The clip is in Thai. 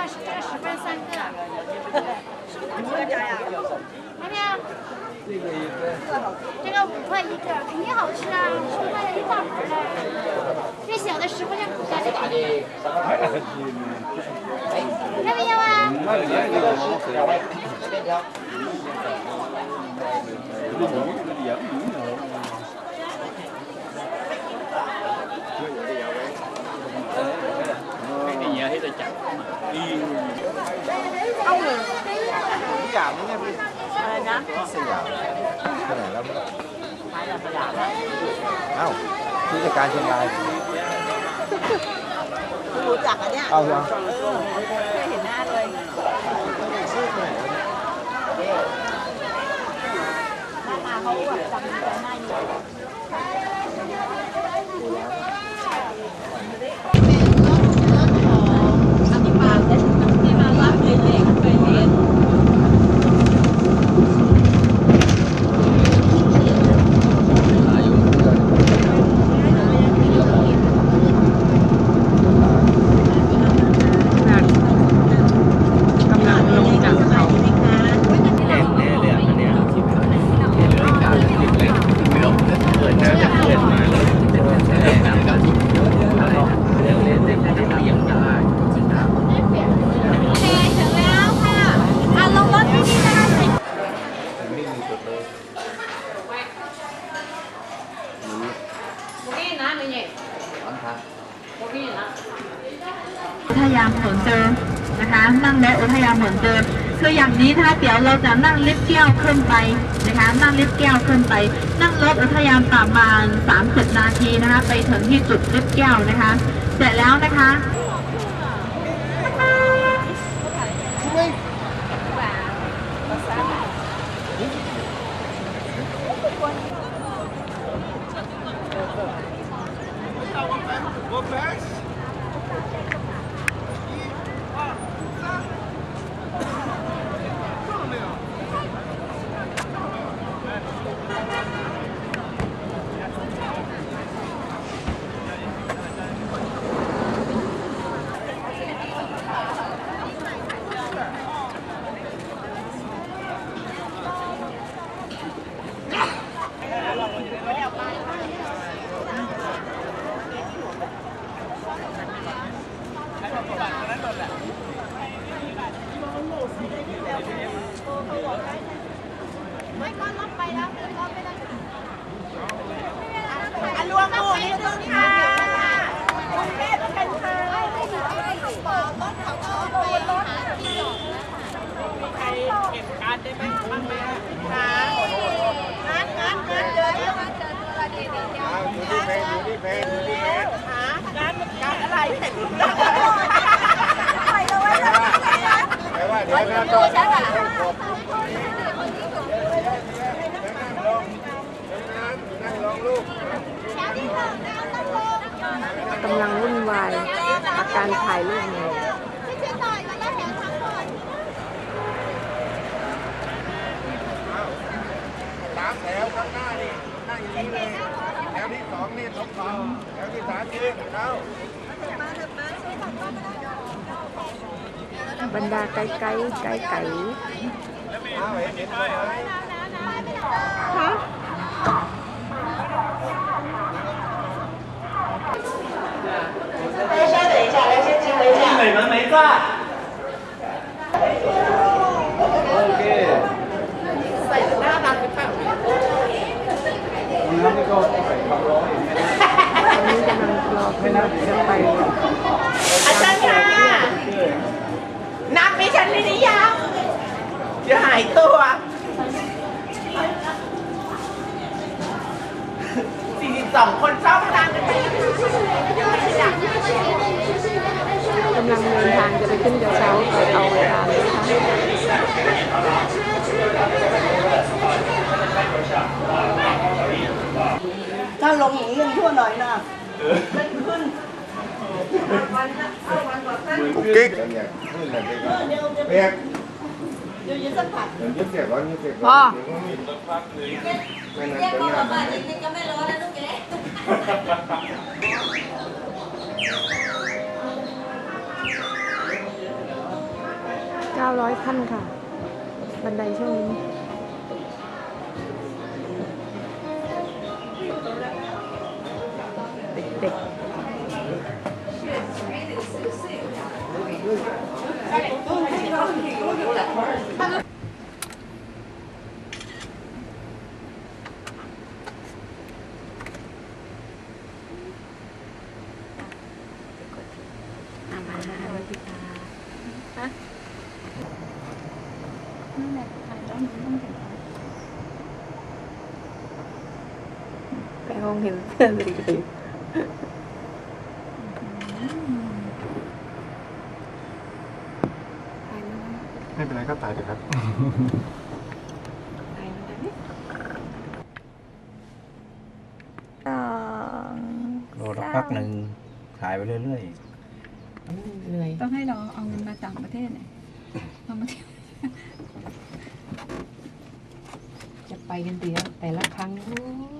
块，是这个十份三个。你们家呀？还没有。这个五块一个，肯定好吃啊！十块钱一大盘嘞，这小的十块钱五个。要不要啊？ จะจับดีเข้าเลยทุกอย่างนี่ไงพี่อะไรนะสยามไปไหนแล้วขายแบบสยามเอ้าผู้จัดการเชียงรายรู้จักอันเนี้ยเอาเหรอเคยเห็นหน้าเลยหน้าตาเขาแบบจำแต่หน้าอยู่ กำลังลงจากเขา โอเคถึงแล้วค่ะอะลงรถที่นี่นะคะ ไม่มีจุดเลย ร้านค้าอุทยานเหมือนเดิมนะคะนั่งในอุทยานเหมือนเดิมคืออย่างนี้นะคะเดี๋ยวเราจะนั่งลิฟต์แก้วขึ้นไปนะคะ นั่งลิฟต์แก้วขึ้นไป นั่งรถอุทยานประมาณ 30 นาทีนะคะ ไปถึงที่จุดลิฟต์แก้วนะคะ เสร็จแล้วนะคะ อันรวมหมู่นิดนึงค่ะกรุงเทพเป็นค่ะใครเก็บการได้ไหมบ้างไหมคะงานงานงานเจอแล้ว อยู่ที่เพนอยู่ที่เพนอยู่ที่เพน หางานงานอะ ไรเสร็จแต่ว่าเดี๋ยวนะต้องนั่งลงนั่งลงลูกกำลังวุ่นวายกับการถ่ายรูปนี้สามแถวข้างหน้านี่นั่งอย่างนี้เลยแถวที่สองนี่ตรงเขาแถวที่สามยืนเอา บรรดาไก่ไก่ไก่ไก่ ไปขึ้นกระเช้าไปเอาเวลาเลยนะคะถ้าลงอย่างนี้ยังชั่วหน่อยนะขึ้นกุ๊กกิ๊กเลยเปียกเดี๋ยวยืนสักผัดเดี๋ยวยึดเสียก่อนยึดเสียก่อนเดี๋ยวก็มีไม่นานจะนานเอยขั้นค่ะ บันไดช่วงนี้เด็กๆ ไปห้องเห็นเพื่อนเลยไม่เป็นไรก็ตายเถอะครับสองรอสักพักหนึ่งถ่ายไปเรื่อยเหนื่อย ต้องให้เราเอาเงินมาต่างประเทศเนี่ยเอามาเที่ยว จะ ไปกันเดียวแต่ละครั้งโอ้